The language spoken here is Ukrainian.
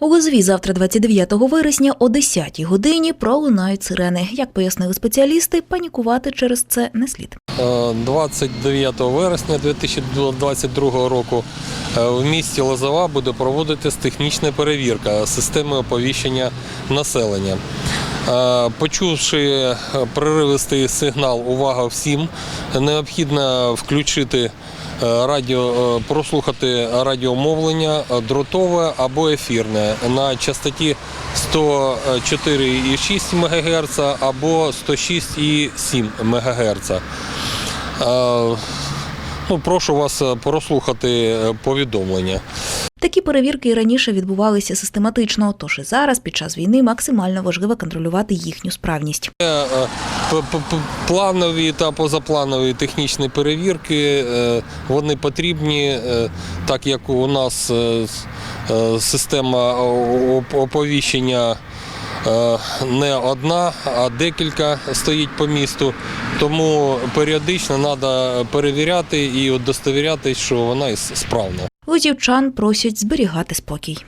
У Лозові завтра, 29 вересня, о 10 годині пролунають сирени. Як пояснили спеціалісти, панікувати через це не слід. Е, 29 вересня 2022 року е, в місті Лозова буде проводитись технічна перевірка системи оповіщення населення. Е, Почувши е, проривистий сигнал Увага всім, необхідно включити е, радіо, е, прослухати радіомовлення е, дротове або ефірне на частоті 104,6 МГц або 106,7 МГц. Е, Ну, прошу вас е, прослухати е, повідомлення. Такі перевірки і раніше відбувалися систематично, тож і зараз, під час війни, максимально важливо контролювати їхню справність. Е, е, Планові та позапланові технічні перевірки е, вони потрібні, так як у нас система оповіщення не одна, а декілька стоїть по місту. Тому періодично треба перевіряти і удостовіряти, що вона справна. Лозівчан просять зберігати спокій.